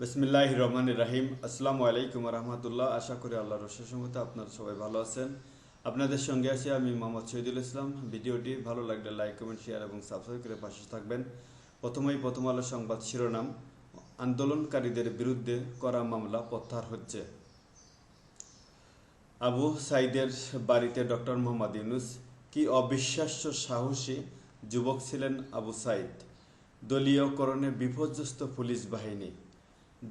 বিসমিল্লাহ রহমান রাহিম। আসসালামু আলাইকুম রহমতুল্লাহ আশা করি আল্লাহর রসুসমতে আপনারা সবাই ভালো আছেন। আপনাদের সঙ্গে আছি আমি মোহাম্মদ শহীদুল ইসলাম। ভিডিওটি ভালো লাগলে লাইক, কমেন্ট, শেয়ার এবং সাবস্ক্রাইব করে পাশে থাকবেন। প্রথমেই প্রথম আলো সংবাদ শিরোনাম, আন্দোলনকারীদের বিরুদ্ধে করা মামলা প্রত্যাহার হচ্ছে। আবু সাইদের বাড়িতে ডক্টর মোহাম্মদ ইউনুস, কি অবিশ্বাস্য সাহসী যুবক ছিলেন আবু সাইদ? দলীয়করণে বিপর্যস্ত পুলিশ বাহিনী।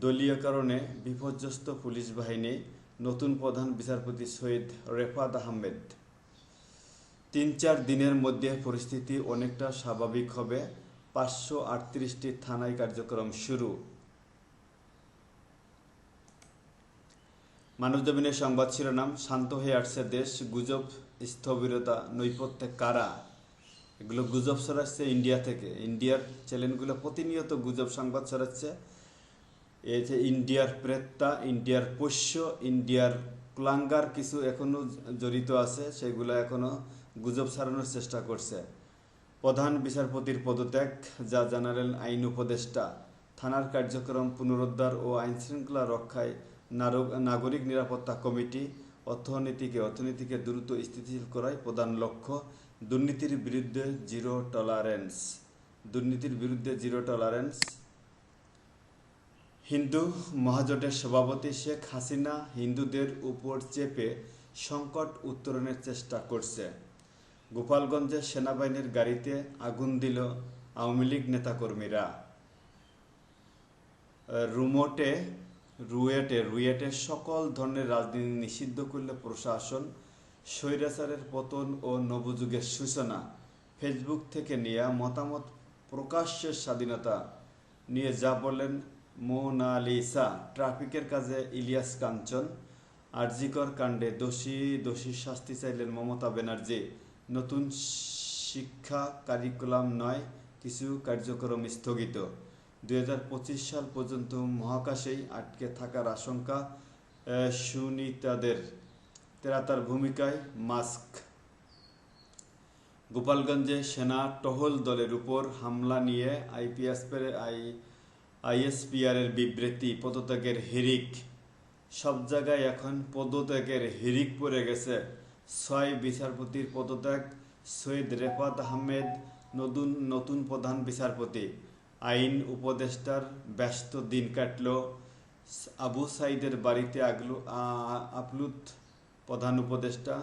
দলীয় কারণে বিপর্যস্ত পুলিশ বাহিনী নতুন প্রধান বিচারপতি সৈয়দ রেফাত আহমেদ। তিন চার দিনের মধ্যে পরিস্থিতি অনেকটা স্বাভাবিক হবে। পাঁচশো আটত্রিশটি থানায় কার্যক্রম শুরু। মানবজমিনের সংবাদ শিরোনাম, শান্ত হয়ে আসছে দেশ, গুজব, স্থবিরতা, নৈপথ্যে কারা? এগুলো গুজব ছড়াচ্ছে ইন্ডিয়া থেকে। ইন্ডিয়ার চ্যানেলগুলো প্রতিনিয়ত গুজব সংবাদ ছড়াচ্ছে। যে ইন্ডিয়ার প্রেত্তা ইন্ডিয়ার পোষ্য, ইন্ডিয়ার ক্লাঙ্গার কিছু এখনও জড়িত আছে, সেগুলো এখনও গুজব ছাড়ানোর চেষ্টা করছে। প্রধান বিচারপতির পদত্যাগ, যা জানালেন আইন উপদেষ্টা। থানার কার্যক্রম পুনরুদ্ধার ও আইনশৃঙ্খলা রক্ষায় নাগরিক নিরাপত্তা কমিটি অর্থনীতিকে অর্থনীতিকে দ্রুত স্থিতিশীল করায় প্রধান লক্ষ্য। দুর্নীতির বিরুদ্ধে জিরো টলারেন্স। দুর্নীতির বিরুদ্ধে জিরো টলারেন্স। হিন্দু মহাজোটের সভাপতি শেখ হাসিনা হিন্দুদের উপর চেপে সংকট উত্তরণের চেষ্টা করছে। গোপালগঞ্জে সেনাবাহিনীর গাড়িতে আগুন দিল আওয়ামী লীগ নেতাকর্মীরা। রুমোটে, রুয়েটে রুয়েটে সকল ধরনের রাজনীতি নিষিদ্ধ করলে প্রশাসন। স্বৈরাচারের পতন ও নবযুগের সূচনা ফেসবুক থেকে নেওয়া মতামত প্রকাশ্যের স্বাধীনতা নিয়ে যা বললেন মোনালিসা ট্রাফিকের কাজে ইলিয়াস কাঞ্চন, আরজিকর কাণ্ডে দোষী দোষীর শাস্তি চাইলেন মমতা ব্যানার্জি। নতুন শিক্ষা কারিকুলাম নয়, কিছু কার্যক্রম স্থগিত। দু হাজার পঁচিশ সাল পর্যন্ত মহাকাশেই আটকে থাকার আশঙ্কা সুনিতাদের। তেরাতার ভূমিকায় মাস্ক। গোপালগঞ্জে সেনা টহল দলের উপর হামলা নিয়ে আইপিএস আই আইএসপিআর এর বিবৃতি, পদত্যাগের হিরিক সব জায়গায় এখন পদত্যাগের হিরিক পড়ে গেছে। ছয় বিচারপতির পদত্যাগ, সৈয়দ রেফাত আহমেদ নতুন নতুন প্রধান বিচারপতি। আইন উপদেষ্টার ব্যস্ত দিন কাটল। আবু সাইদের বাড়িতে আগলু আপলুত প্রধান উপদেষ্টা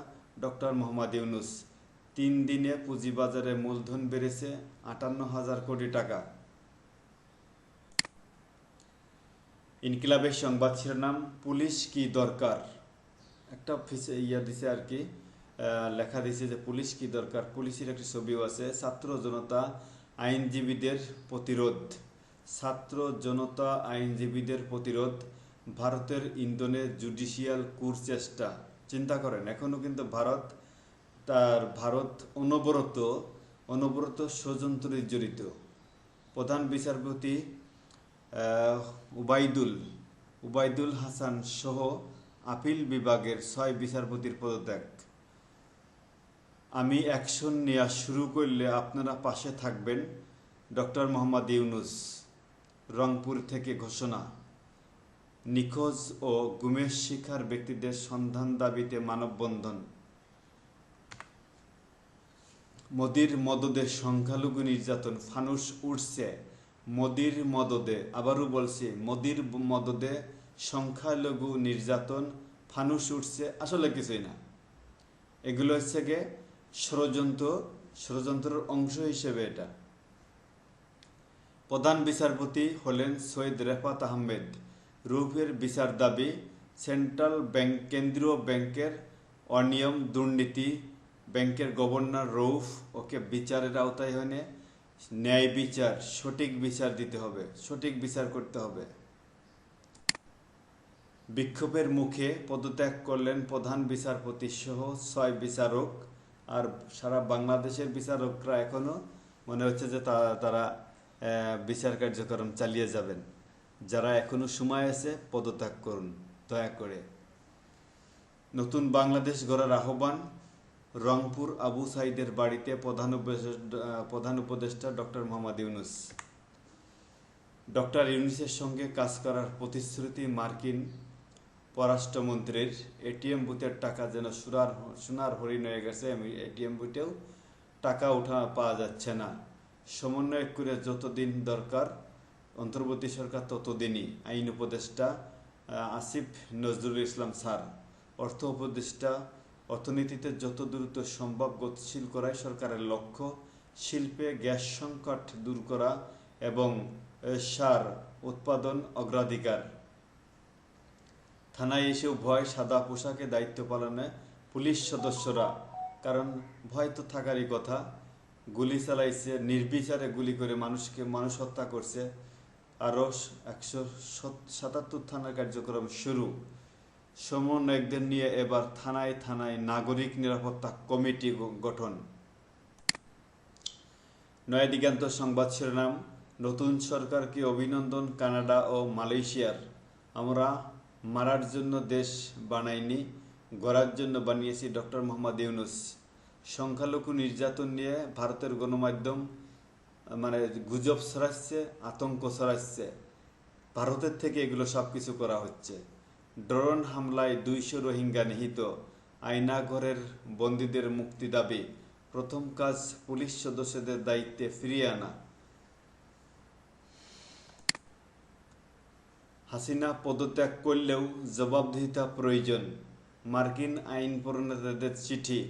ডক্টর মোহাম্মদ ইউনুস। তিন দিনে পুঁজিবাজারে মূলধন বেড়েছে আটান্ন হাজার কোটি টাকা। ইনকিলাবের সংবাদ শিরোনাম পুলিশ কি দরকার? একটা ইয়া দিছে আর কি লেখা দিছে যে, পুলিশ কি দরকার? পুলিশের একটি ছবিও আছে, ছাত্র জনতা আইনজীবীদের প্রতিরোধ। ছাত্র জনতা আইনজীবীদের প্রতিরোধ, ভারতের ইন্ধনে জুডিশিয়াল কুর চেষ্টা। চিন্তা করেন এখনও কিন্তু ভারত তার, ভারত অনবরত অনবরত ষড়যন্ত্রে জড়িত। প্রধান বিচারপতি উবাইদুল উবাইদুল হাসান সহ আপিল বিভাগের ছয় বিচারপতির পদত্যাগ। আমি অ্যাকশন নেওয়া শুরু করলে আপনারা পাশে থাকবেন ডক্টর মোহাম্মদ ইউনুস। রংপুর থেকে ঘোষণা। নিখোঁজ ও গুমের শিকার ব্যক্তিদের সন্ধান দাবিতে মানববন্ধন। মোদির মদদে সংখ্যালঘু নির্যাতন ফানুস উঠছে মোদির মদদে, আবারও বলছি, মোদির মদদে সংখ্যালঘু নির্যাতন, ফানুস উঠছে, আসলে কিছুই না। এগুলো হচ্ছে গিয়ে ষড়যন্ত্র, ষড়যন্ত্রের অংশ হিসেবে এটা। প্রধান বিচারপতি হলেন সৈয়দ রেফাত আহমেদ। রুফের বিচার দাবি, সেন্ট্রাল ব্যাংক, কেন্দ্রীয় ব্যাংকের অনিয়ম, দুর্নীতি, ব্যাংকের গভর্নর রৌফ, ওকে বিচারের আওতায় হনে ন্যায় বিচার, সঠিক বিচার দিতে হবে, সঠিক বিচার করতে হবে। বিক্ষোভের মুখে পদত্যাগ করলেন প্রধান বিচারপতি সহ ছয় বিচারক, আর সারা বাংলাদেশের বিচারকরা এখনও মনে হচ্ছে যে তারা তারা বিচার কার্যক্রম চালিয়ে যাবেন। যারা এখনও সময় আছে, পদত্যাগ করুন, দয়া করে। নতুন বাংলাদেশ গড়ার আহ্বান রংপুর আবু সাইদের বাড়িতে প্রধান প্রধান উপদেষ্টা ডক্টর মোহাম্মদ ইউনুস। ডক্টর ইউনুসের সঙ্গে কাজ করার প্রতিশ্রুতি মার্কিন পররাষ্ট্রমন্ত্রীর। এটিএম বুথের টাকা যেন সুরার সোনার হরিণ হয়ে গেছে এটিএম বুথেও টাকা ওঠা পাওয়া যাচ্ছে না। সমন্বয় করে যতদিন দরকার, অন্তর্বর্তী সরকার ততদিনই। আইন উপদেষ্টা আসিফ নজরুল ইসলাম স্যার। অর্থ উপদেষ্টা অর্থনীতিতে যত দ্রুত সম্ভব গতিশীল করাই সরকারের লক্ষ্য। শিল্পে গ্যাস সংকট দূর করা এবং সার উৎপাদন অগ্রাধিকার। থানায় এসেও ভয় সাদা পোশাকে দায়িত্ব পালনে পুলিশ সদস্যরা, কারণ ভয় তো থাকারই কথা। গুলি চালাইছে, নির্বিচারে গুলি করে মানুষকে মানুষ হত্যা করছে। আরও একশো সাতাত্তর থানার কার্যক্রম শুরু। সমন্বয়কদের নিয়ে এবার থানায় থানায় নাগরিক নিরাপত্তা কমিটি গঠন। নয়া দিগান্ত সংবাদ শিরোনাম, নতুন সরকারকে অভিনন্দন কানাডা ও মালয়েশিয়ার। আমরা মারার জন্য দেশ বানাইনি, গড়ার জন্য বানিয়েছি ডক্টর মোহাম্মদ ইউনুস। সংখ্যালঘু নির্যাতন নিয়ে ভারতের গণমাধ্যম মানে গুজব ছড়াচ্ছে, আতঙ্ক ছড়াচ্ছে। ভারতের থেকে এগুলো সব কিছু করা হচ্ছে। ড্রোন হামলায় দুইশো রোহিঙ্গা নিহিত। আয়নাঘরের বন্দীদের মুক্তি দাবি, প্রথম কাজ পুলিশ সদস্যদের দায়িত্বে ফিরিয়ে আনা। হাসিনা পদত্যাগ করলেও জবাবদিহিতা প্রয়োজন। মার্কিন আইন প্রণেতাদের চিঠি,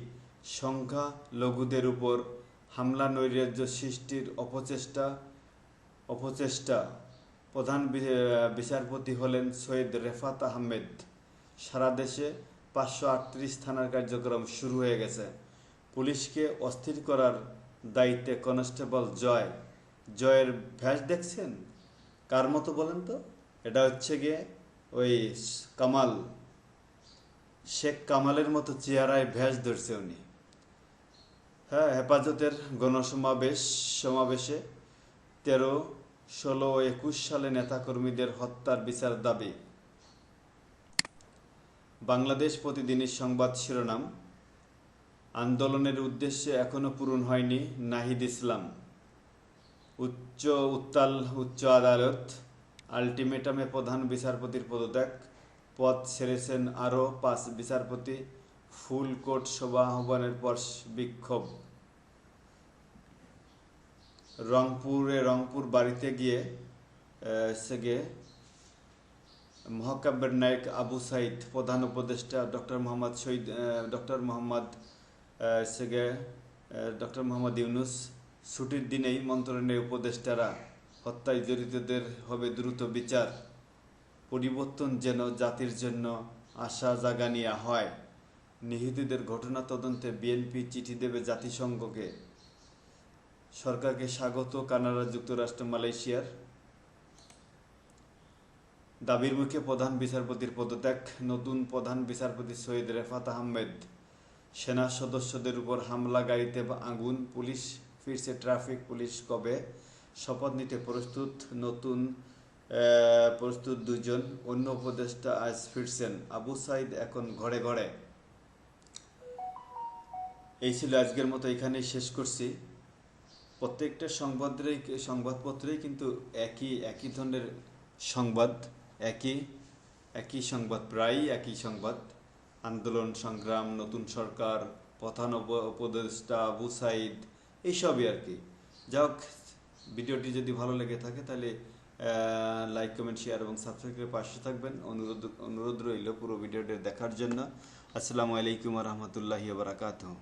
সংখ্যা, লঘুদের উপর হামলা নৈরাজ্য সৃষ্টির অপচেষ্টা অপচেষ্টা। প্রধান বিচারপতি হলেন সৈয়দ রেফাত আহমেদ। সারা দেশে পাঁচশো আটত্রিশ থানার কার্যক্রম শুরু হয়ে গেছে। পুলিশকে অস্থির করার দায়িত্বে কনস্টেবল জয়। জয়ের ভ্যাস দেখছেন? কার মতো বলেন তো? এটা হচ্ছে গিয়ে ওই কামাল। শেখ কামালের মতো চেহারায় ভ্যাস ধরছে উনি। হ্যাঁ হেফাজতের গণসমাবেশ সমাবেশে তেরো ষোলো ও একুশ সালে নেতাকর্মীদের হত্যার বিচার দাবি। বাংলাদেশ প্রতিদিনের সংবাদ শিরোনাম, আন্দোলনের উদ্দেশ্যে এখনও পূরণ হয়নি নাহিদ ইসলাম। উচ্চ উত্তাল, উচ্চ আদালত, আলটিমেটামে প্রধান বিচারপতির পদত্যাগ পদ ছেড়েছেন আরও পাঁচ বিচারপতি, ফুল কোর্ট সভা আহ্বানের পর বিক্ষোভ। রংপুরে রংপুর বাড়িতে গিয়ে সে গিয়ে মহাকাব্যের নায়ক আবু সাইদ প্রধান উপদেষ্টা ডক্টর মোহাম্মদ শহীদ ডক্টর মোহাম্মদ আহ, সে গিয়ে ডক্টর মোহাম্মদ ইউনুস ছুটির দিনেই মন্ত্রণের উপদেষ্টারা হত্যায় জড়িতদের হবে দ্রুত বিচার। পরিবর্তন যেন জাতির জন্য আশা জাগানিয়া হয়। নিহতদের ঘটনা তদন্তে বিএনপি চিঠি দেবে জাতিসংঘকে। সরকারকে স্বাগত কানাডা যুক্তরাষ্ট্র মালয়েশিয়ার দাবির মুখে প্রধান বিচারপতির পদত্যাগ, নতুন প্রধান বিচারপতি সৈয়দ রেফাত আহমেদ, সেনা সদস্যদের উপর হামলা, গাড়িতে আগুন, পুলিশ ফিরছে ট্রাফিক, পুলিশ কবে? শপথ নিতে প্রস্তুত, নতুন প্রস্তুত দুজন, অন্য উপদেষ্টা আজ ফিরছেন। আবু সাইদ এখন ঘরে ঘরে। এই ছিল আজকের মতো, এখানেই শেষ করছি। প্রত্যেকটা সংবাদেরই সংবাদপত্রেই কিন্তু একই একই ধরনের সংবাদ, একই একই সংবাদ প্রায়ই একই সংবাদ। আন্দোলন, সংগ্রাম, নতুন সরকার প্রধান উপদেষ্টা আবু সাইদ এইসবই আর কি। যাই হোক, ভিডিওটি যদি ভালো লেগে থাকে তাহলে লাইক কমেন্ট শেয়ার এবং সাবস্ক্রাইব করে পাশে থাকবেন। অনুরোধ অনুরোধ রইল পুরো ভিডিওটি দেখার জন্য। আসসালামু আলাইকুম রহমতুল্লাহি বারাকাতুহ।